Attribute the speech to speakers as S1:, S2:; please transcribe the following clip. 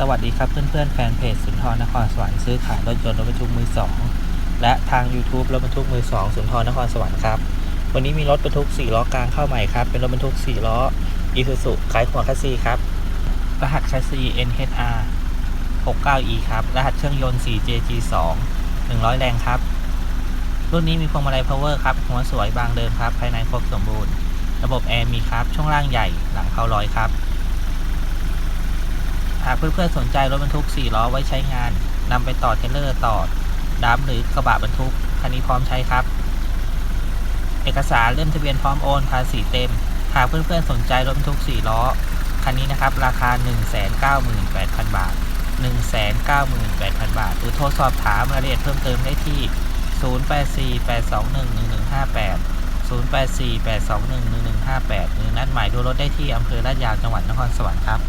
S1: สวัสดีครับเพื่อนๆแฟนเพจสุนทรนครสวรรค์ซื้อขายรถยนต์รถบรรทุกมือสองและทาง YouTube รถบรรทุกมือสองสุนทรนครสวรรค์ครับวันนี้มีรถบรรทุก 4 ล้อกลางเข้าใหม่ครับ เป็นรถบรรทุก 4 ล้ออีซูซุขายหัวคัสซีครับ รหัสคัสซี NHR 69E ครับ รหัสเครื่องยนต์ 4JG2 100 แรงครับ รุ่นนี้มีพวงมาลัย power ครับ หัวสวยบางเดิมครับ ภายในครบสมบูรณ์ ระบบแอร์มีครับ ช่วงล่างใหญ่ หลังเข้าร้อยครับ หากเพื่อนๆสนใจรถบรรทุก 4 ล้อไว้ใช้งานนำไปต่อเทเลอร์ต่อดัมหรือกระบะบรรทุก คันนี้พร้อมใช้ครับ เอกสารเล่มทะเบียนพร้อมโอนภาษีเต็ม หากเพื่อนๆสนใจรถบรรทุก 4 ล้อ คันนี้นะครับ ราคา 198,000 บาท 198,000 บาท หรือโทรสอบถามรายละเอียดเพิ่มเติมได้ที่ 0848211158 0848211158 หรือนัดหมายดูรถได้ที่อำเภอลาดยาวจังหวัดนครสวรรค์ครับ